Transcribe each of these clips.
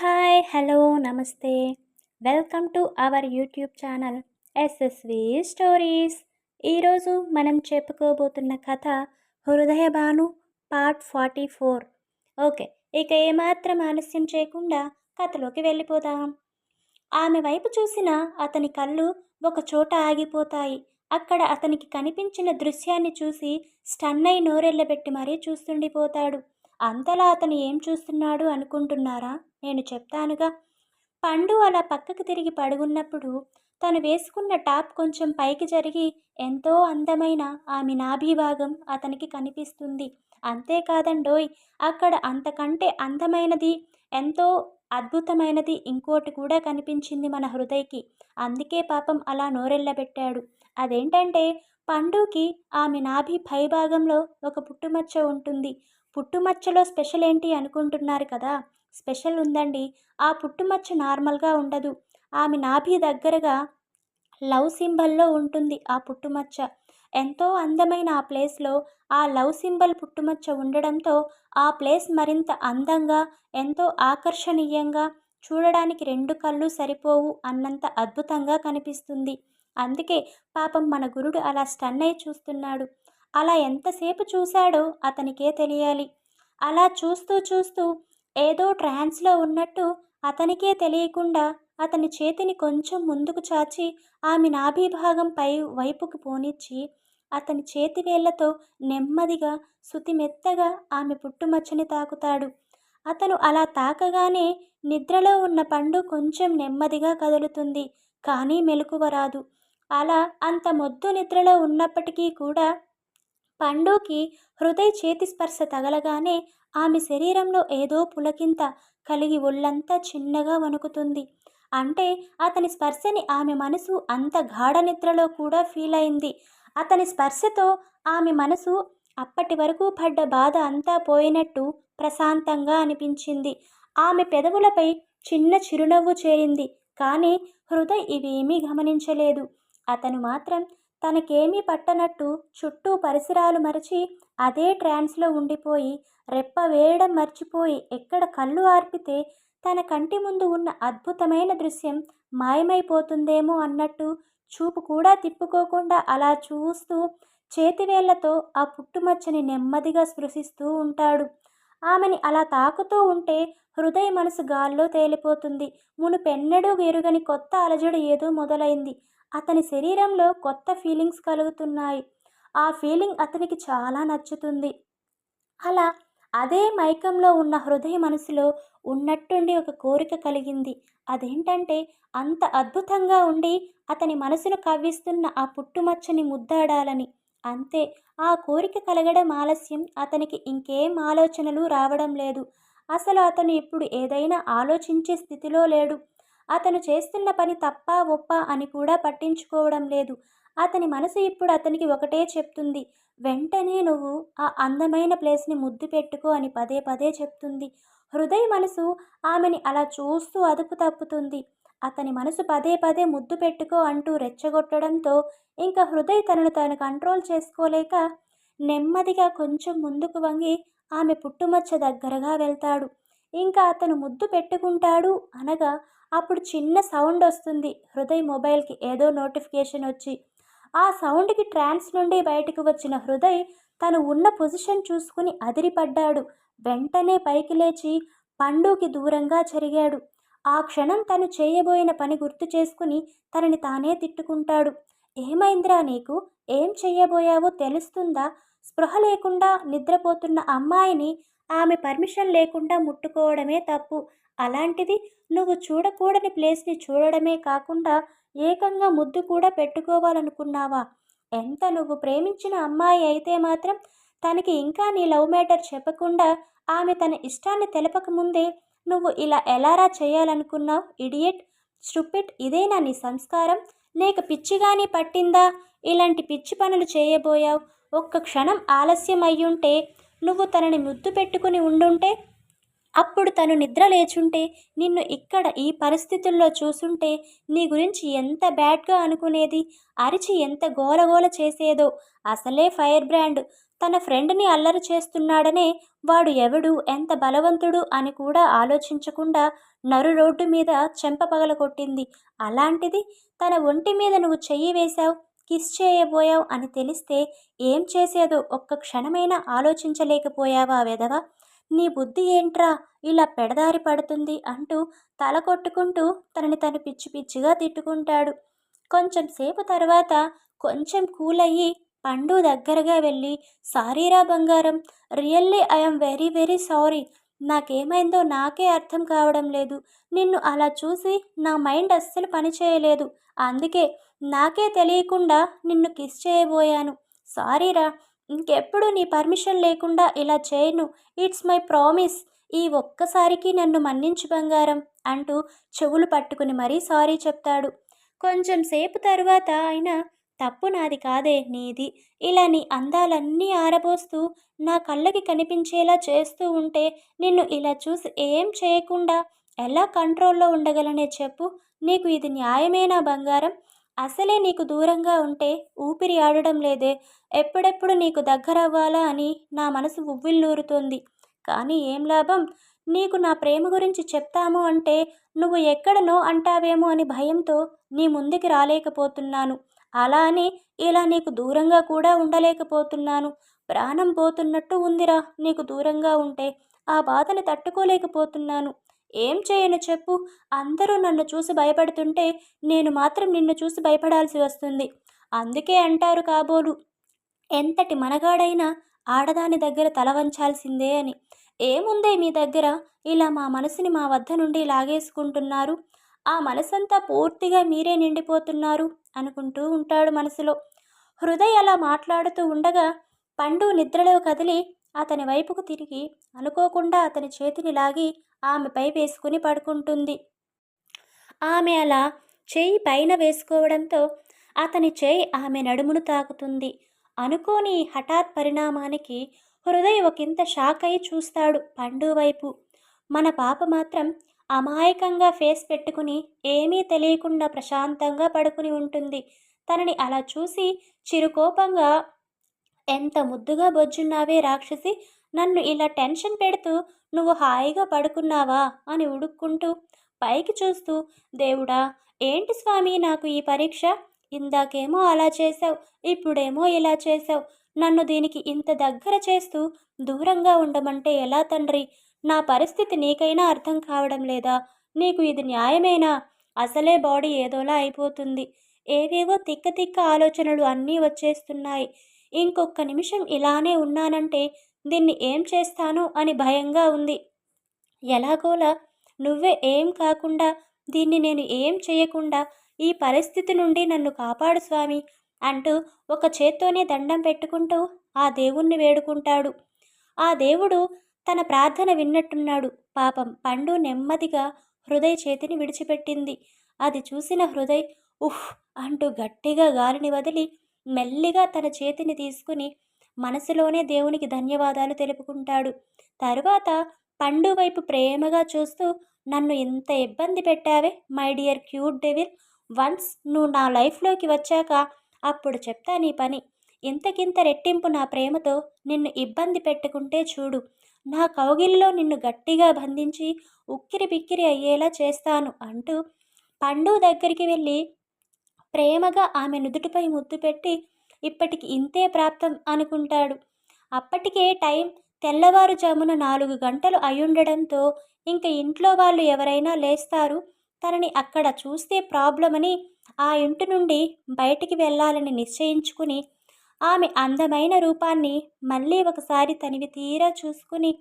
Hi hello నమస్తే. Welcome to our YouTube channel SSV stories. ఈరోజు మనం చెప్పుకోబోతున్న కథ Hrudaya Bhanu part forty four. Okay ఇక ఏమాత్రం ఆలస్యం చేయకుండా కథలోకి వెళ్ళిపోదాం. ఆమె వైపు చూసిన అతని కళ్ళు ఒక చోట ఆగిపోతాయి. అక్కడ అతనికి కనిపించిన దృశ్యాన్ని చూసి స్టన్నై నోరెళ్ళబెట్టి మరీ చూస్తుండిపోతాడు. అంతలా అతను ఏం చూస్తున్నాడు అనుకుంటున్నారా? నేను చెప్తానుగా. పండు అలా పక్కకు తిరిగి పడుగున్నప్పుడు తను వేసుకున్న టాప్ కొంచెం పైకి జరిగి ఎంతో అందమైన ఆమె నాభిభాగం అతనికి కనిపిస్తుంది. అంతేకాదండోయ్ అక్కడ అంతకంటే అందమైనది ఎంతో అద్భుతమైనది ఇంకోటి కూడా కనిపించింది మన హృదయకి. అందుకే పాపం అలా నోరెళ్ళబెట్టాడు. అదేంటంటే పండుకి ఆమె నాభి పైభాగంలో ఒక పుట్టుమచ్చ ఉంటుంది. పుట్టుమచ్చలో స్పెషల్ ఏంటి అనుకుంటున్నారు కదా? స్పెషల్ ఉందండి. ఆ పుట్టుమచ్చ నార్మల్గా ఉండదు. ఆమె నాభి దగ్గరగా లవ్ సింబల్లో ఉంటుంది ఆ పుట్టుమచ్చ. ఎంతో అందమైన ఆ ప్లేస్లో ఆ లవ్ సింబల్ పుట్టుమచ్చ ఉండడంతో ఆ ప్లేస్ మరింత అందంగా ఎంతో ఆకర్షణీయంగా చూడడానికి రెండు కళ్ళు సరిపోవు అన్నంత అద్భుతంగా కనిపిస్తుంది. అందుకే పాపం మన గురుడు అలా స్టన్ అయి చూస్తున్నాడు. అలా ఎంతసేపు చూశాడో అతనికే తెలియాలి. అలా చూస్తూ చూస్తూ ఏదో ట్రాన్స్లో ఉన్నట్టు అతనికే తెలియకుండా అతని చేతిని కొంచెం ముందుకు చాచి ఆమె నాభిభాగంపై వైపుకు పోనిచ్చి అతని చేతి వేళ్ళతో నెమ్మదిగా శుతిమెత్తగా ఆమె పుట్టుమచ్చని తాకుతాడు. అతను అలా తాకగానే నిద్రలో ఉన్న పండు కొంచెం నెమ్మదిగా కదులుతుంది కానీ మెలకువ రాదు. అలా అంత మొద్దు నిద్రలో ఉన్నప్పటికీ కూడా పండుకి హృదయ చేతి స్పర్శ తగలగానే ఆమె శరీరంలో ఏదో పులకింత కలిగి ఒళ్ళంతా చిన్నగా వణుకుతుంది. అంటే అతని స్పర్శని ఆమె మనసు అంత గాఢ నిద్రలో కూడా ఫీల్ అయింది. అతని స్పర్శతో ఆమె మనసు అప్పటి వరకు పడ్డ బాధ అంతా పోయినట్టు ప్రశాంతంగా అనిపించింది. ఆమె పెదవులపై చిన్న చిరునవ్వు చేరింది. కానీ హృదయ్ ఇవేమీ గమనించలేదు. అతను మాత్రం తనకేమీ పట్టనట్టు చుట్టూ పరిసరాలు మరచి అదే ట్రాన్స్లో ఉండిపోయి రెప్ప వేయడం మర్చిపోయి ఎక్కడ కళ్ళు ఆర్పితే తన కంటి ముందు ఉన్న అద్భుతమైన దృశ్యం మాయమైపోతుందేమో అన్నట్టు చూపు కూడా తిప్పుకోకుండా అలా చూస్తూ చేతివేళ్ళతో ఆ పుట్టుమచ్చని నెమ్మదిగా స్పృశిస్తూ ఉంటాడు. ఆమెని అలా తాకుతూ ఉంటే హృదయ మనసు గాల్లో తేలిపోతుంది. మునుపెన్నడూ ఎరుగని కొత్త అలజడు ఏదో మొదలైంది. అతని శరీరంలో కొత్త ఫీలింగ్స్ కలుగుతున్నాయి. ఆ ఫీలింగ్ అతనికి చాలా నచ్చుతుంది. అలా అదే మైకంలో ఉన్న హృదయ మనసులో ఉన్నట్టుండి ఒక కోరిక కలిగింది. అదేంటంటే అంత అద్భుతంగా ఉండి అతని మనసును కవ్విస్తున్న ఆ పుట్టుమచ్చని ముద్దాడాలని. అంతే ఆ కోరిక కలగడం ఆలస్యం అతనికి ఇంకేం ఆలోచనలు రావడం లేదు. అసలు అతను ఇప్పుడు ఏదైనా ఆలోచించే స్థితిలో లేడు. అతను చేస్తున్న పని తప్ప ఒప్ప అని కూడా పట్టించుకోవడం లేదు. అతని మనసు ఇప్పుడు అతనికి ఒకటే చెప్తుంది. వెంటనే నువ్వు ఆ అందమైన ప్లేస్ని ముద్దు పెట్టుకో అని పదే పదే చెప్తుంది. హృదయ మనసు ఆమెని అలా చూస్తూ అదుపు తప్పుతుంది. అతని మనసు పదే పదే ముద్దు పెట్టుకో అంటూ రెచ్చగొట్టడంతో ఇంకా హృదయ్ తనను తాను కంట్రోల్ చేసుకోలేక నెమ్మదిగా కొంచెం ముందుకు వంగి ఆమె పుట్టుమచ్చ దగ్గరగా వెళ్తాడు. ఇంకా అతను ముద్దు పెట్టుకుంటాడు అనగా అప్పుడు చిన్న సౌండ్ వస్తుంది. హృదయ్ మొబైల్కి ఏదో నోటిఫికేషన్ వచ్చి ఆ సౌండ్కి ట్రాన్స్ నుండి బయటకు వచ్చిన హృదయ్ తను ఉన్న పొజిషన్ చూసుకుని అదిరిపడ్డాడు. వెంటనే పైకి లేచి పండుకి దూరంగా జరిగాడు. ఆ క్షణం తను చేయబోయిన పని గుర్తు చేసుకుని తనని తానే తిట్టుకుంటాడు. ఏమైందిరా నీకు? ఏం చేయబోయావో తెలుస్తుందా? స్పృహ లేకుండా నిద్రపోతున్న అమ్మాయిని ఆమె పర్మిషన్ లేకుండా ముట్టుకోవడమే తప్పు. అలాంటిది నువ్వు చూడకూడని ప్లేస్ని చూడడమే కాకుండా ఏకంగా ముద్దు కూడా పెట్టుకోవాలనుకున్నావా? ఎంత నువ్వు ప్రేమించిన అమ్మాయి అయితే మాత్రం తనకి ఇంకా నీ లవ్ మ్యాటర్ చెప్పకుండా ఆమె తన ఇష్టాన్ని తెలపకముందే నువ్వు ఇలా ఎలారా చేయాలనుకున్నావు? ఇడియట్ స్టూపిట్ ఇదేనా నీ సంస్కారం? లేక పిచ్చిగాని పట్టిందా? ఇలాంటి పిచ్చి పనులు చేయబోయావు? ఒక్క క్షణం ఆలస్యం అయ్యుంటే నువ్వు తనని ముద్దు పెట్టుకుని ఉండుంటే అప్పుడు తను నిద్ర లేచుంటే నిన్ను ఇక్కడ ఈ పరిస్థితుల్లో చూసుంటే నీ గురించి ఎంత బ్యాడ్గా అనుకునేది? అరిచి ఎంత గోలగోల చేసేదో? అసలే ఫైర్ బ్రాండ్. తన ఫ్రెండ్ని అల్లరి చేస్తున్నాడనే వాడు ఎవడు ఎంత బలవంతుడు అని కూడా ఆలోచించకుండా నరు రోడ్డు మీద చెంప పగలగొట్టింది అలాంటిది తన ఒంటి మీద నువ్వు చెయ్యి వేశావు కిస్ చేయబోయావు అని తెలిస్తే ఏం చేసేదో ఒక్క క్షణమైనా ఆలోచించలేకపోయావా వెధవా? నీ బుద్ధి ఏంట్రా ఇలా పెడదారి పడుతుంది అంటూ తల కొట్టుకుంటూ తనని తను పిచ్చి పిచ్చిగా తిట్టుకుంటాడు. కొంచెం సేపు తర్వాత కొంచెం కూల్ అయ్యి పండు దగ్గరగా వెళ్ళి సారీరా బంగారం really I'm very very sorry. నాకేమైందో నాకే అర్థం కావడం లేదు. నిన్ను అలా చూసి నా మైండ్ అస్సలు పనిచేయలేదు అందుకే నాకే తెలియకుండా నిన్ను కిస్ చేయబోయాను. సారీరా ఇంకెప్పుడు నీ పర్మిషన్ లేకుండా ఇలా చేయను. It's my promise. ఈ ఒక్కసారికి నన్ను మన్నించు బంగారం అంటూ చెవులు పట్టుకుని మరీ సారీ చెప్తాడు. కొంచెం సేపు తర్వాత ఆయన తప్పు నాది కాదే నీది. ఇలా నీ అందాలన్నీ ఆరబోస్తూ నా కళ్ళకి కనిపించేలా చేస్తూ ఉంటే నిన్ను ఇలా చూసి ఏం చేయకుండా ఎలా కంట్రోల్లో ఉండగలనే చెప్పు. నీకు ఇది న్యాయమేనా బంగారం? అసలే నీకు దూరంగా ఉంటే ఊపిరి ఆడడం లేదే. ఎప్పుడెప్పుడు నీకు దగ్గరవ్వాలా అని నా మనసు ఉవ్విల్లూరుతోంది కానీ ఏం లాభం? నీకు నా ప్రేమ గురించి చెప్తాము అంటే నువ్వు ఎక్కడనో అంటావేమో అని భయంతో నీ ముందుకి రాలేకపోతున్నాను. అలా అని ఇలా నీకు దూరంగా కూడా ఉండలేకపోతున్నాను. ప్రాణం పోతున్నట్టు ఉందిరా నీకు దూరంగా ఉంటే. ఆ బాధను తట్టుకోలేకపోతున్నాను. ఏం చేయను చెప్పు. అందరూ నన్ను చూసి భయపడుతుంటే నేను మాత్రం నిన్ను చూసి భయపడాల్సి వస్తుంది. అందుకే అంటారు కాబోలు. ఎంతటి మనగాడైనా ఆడదాని దగ్గర తల వంచాల్సిందే అని. ఏముందే మీ దగ్గర? ఇలా మా మనసుని మా వద్ద నుండి లాగేసుకుంటున్నారు. ఆ మనసంతా పూర్తిగా మీరే నిండిపోతున్నారు అనుకుంటూ ఉంటాడు మనసులో. హృదయ్ అలా మాట్లాడుతూ ఉండగా పండు నిద్రలో కదిలి అతని వైపుకు తిరిగి అనుకోకుండా అతని చేతిని లాగి ఆమెపై వేసుకుని పడుకుంటుంది. ఆమె అలా చేయి పైన వేసుకోవడంతో అతని చేయి ఆమె నడుమును తాకుతుంది. అనుకోని హఠాత్ పరిణామానికి హృదయ ఒకంత షాక్ అయి చూస్తాడు పండు వైపు. మన పాప మాత్రం అమాయకంగా ఫేస్ పెట్టుకుని ఏమీ తెలియకుండా ప్రశాంతంగా పడుకుని ఉంటుంది. తనని అలా చూసి చిరుకోపంగా ఎంత ముద్దుగా బొజ్జున్నావే రాక్షసి! నన్ను ఇలా టెన్షన్ పెడుతూ నువ్వు హాయిగా పడుకున్నావా? అని ఉడుక్కుంటూ పైకి చూస్తూ దేవుడా ఏంటి స్వామి నాకు ఈ పరీక్ష? ఇందాకేమో అలా చేసావు ఇప్పుడేమో ఇలా చేసావు నన్ను దీనికి ఇంత దగ్గర చేస్తూ దూరంగా ఉండమంటే ఎలా తండ్రి? నా పరిస్థితి నీకైనా అర్థం కావడం లేదా? నీకు ఇది న్యాయమేనా? అసలే బాడీ ఏదోలా అయిపోతుంది. ఏవేవో తిక్క తిక్క ఆలోచనలు అన్నీ వచ్చేస్తున్నాయి. ఇంకొక నిమిషం ఇలానే ఉన్నానంటే దీన్ని ఏం చేస్తాను అని భయంగా ఉంది. ఎలాగోలా నువ్వే ఏం కాకుండా దీన్ని నేను ఏం చేయకుండా ఈ పరిస్థితి నుండి నన్ను కాపాడు స్వామి అంటూ ఒక చేత్తోనే దండం పెట్టుకుంటూ ఆ దేవుణ్ణి వేడుకుంటాడు. ఆ దేవుడు తన ప్రార్థన విన్నట్టున్నాడు. పాపం పండు నెమ్మదిగా హృదయ చేతిని విడిచిపెట్టింది. అది చూసిన హృదయ్ ఉహ్ అంటూ గట్టిగా గాలిని వదిలి మెల్లిగా తన చేతిని తీసుకుని మనసులోనే దేవునికి ధన్యవాదాలు తెలుపుకుంటాడు. తరువాత పండు వైపు ప్రేమగా చూస్తూ నన్ను ఇంత ఇబ్బంది పెట్టావే my dear cute devil. Once నువ్వు నా లైఫ్లోకి వచ్చాక అప్పుడు చెప్తా నీ పని. ఇంతకింత రెట్టింపు నా ప్రేమతో నిన్ను ఇబ్బంది పెట్టుకుంటే చూడు. నా కౌగిల్లో నిన్ను గట్టిగా బంధించి ఉక్కిరి బిక్కిరి అయ్యేలా చేస్తాను అంటూ పండు దగ్గరికి వెళ్ళి ప్రేమగా ఆమె నుదుటిపై ముద్దు పెట్టి ఇప్పటికి ఇంతే ప్రాప్తం అనుకుంటాడు. అప్పటికే టైం తెల్లవారుజామున నాలుగు గంటలు అయ్యుండడంతో ఇంక ఇంట్లో వాళ్ళు ఎవరైనా లేస్తారు. తనని అక్కడ చూస్తే ప్రాబ్లం అని ఆ ఇంటి నుండి బయటికి వెళ్ళాలని నిశ్చయించుకుని ఆమె అందమైన రూపాన్ని మళ్ళీ ఒకసారి తనివి తీరా చూసుకుని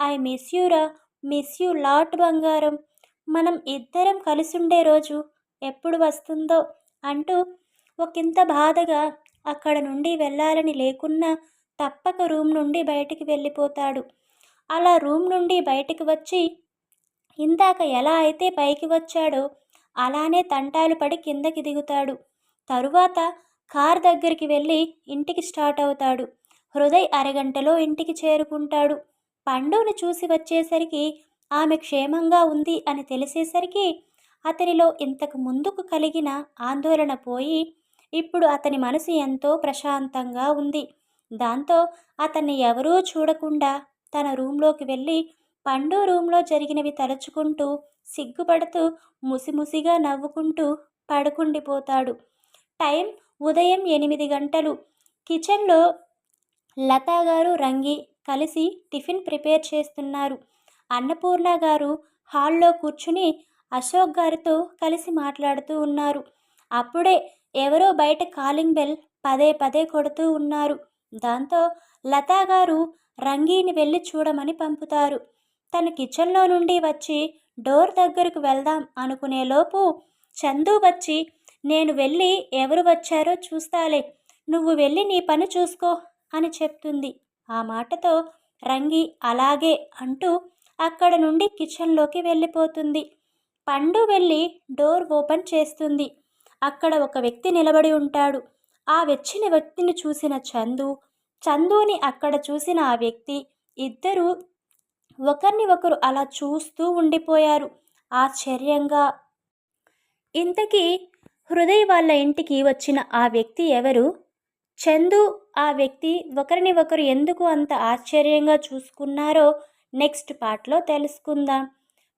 ఐ మిస్ యూరా మిస్ యూ లాట్ బంగారం. మనం ఇద్దరం కలిసుండే రోజు ఎప్పుడు వస్తుందో అంటూ ఒకంత బాధగా అక్కడ నుండి వెళ్ళాలని లేకున్నా తప్పక రూమ్ నుండి బయటికి వెళ్ళిపోతాడు. అలా రూమ్ నుండి బయటికి వచ్చి ఇందాక ఎలా అయితే పైకి వచ్చాడో అలానే తంటాలు పడి కిందకి దిగుతాడు. తరువాత కార్ దగ్గరికి వెళ్ళి ఇంటికి స్టార్ట్ అవుతాడు. హృదయ్ అరగంటలో ఇంటికి చేరుకుంటాడు. పండుని చూసి వచ్చేసరికి ఆమె క్షేమంగా ఉంది అని తెలిసేసరికి అతనిలో ఇంతకు ముందుకు కలిగిన ఆందోళన పోయి ఇప్పుడు అతని మనసు ఎంతో ప్రశాంతంగా ఉంది. దాంతో అతన్ని ఎవరూ చూడకుండా తన రూంలోకి వెళ్ళి పండు రూంలో జరిగినవి తలుచుకుంటూ సిగ్గుపడుతూ ముసిముసిగా నవ్వుకుంటూ పడుకుండిపోతాడు. టైం ఉదయం ఎనిమిది గంటలు. కిచెన్లో లతా గారు రంగి కలిసి టిఫిన్ ప్రిపేర్ చేస్తున్నారు. అన్నపూర్ణ గారు హాల్లో కూర్చుని అశోక్ గారితో కలిసి మాట్లాడుతూ ఉన్నారు. అప్పుడే ఎవరో బయట కాలింగ్ బెల్ పదే పదే కొడుతూ ఉన్నారు. దాంతో లతా గారు రంగీని వెళ్ళి చూడమని పంపుతారు. తన కిచెన్లో నుండి వచ్చి డోర్ దగ్గరకు వెళ్దాం అనుకునేలోపు చందు వచ్చి నేను వెళ్ళి ఎవరు వచ్చారో చూస్తాలే. నువ్వు వెళ్ళి నీ పని చూసుకో అని చెప్తుంది. ఆ మాటతో రంగి అలాగే అంటూ అక్కడ నుండి కిచెన్లోకి వెళ్ళిపోతుంది. పండు వెళ్ళి డోర్ ఓపెన్ చేస్తుంది. అక్కడ ఒక వ్యక్తి నిలబడి ఉంటాడు. ఆ వెచ్చిన వ్యక్తిని చూసిన చందు చందుని అక్కడ చూసిన ఆ వ్యక్తి ఇద్దరు ఒకరిని ఒకరు అలా చూస్తూ ఉండిపోయారు. ఆశ్చర్యంగా. ఇంతకీ హృదయ్ వాళ్ళ ఇంటికి వచ్చిన ఆ వ్యక్తి ఎవరు? చందు ఆ వ్యక్తి ఒకరిని ఒకరు ఎందుకు అంత ఆశ్చర్యంగా చూసుకున్నారో నెక్స్ట్ పార్ట్లో తెలుసుకుందాం.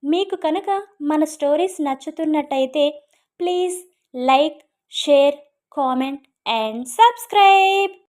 మీకు కనుక మన stories నచ్చుతున్నట్టయితే please like, share, comment and subscribe.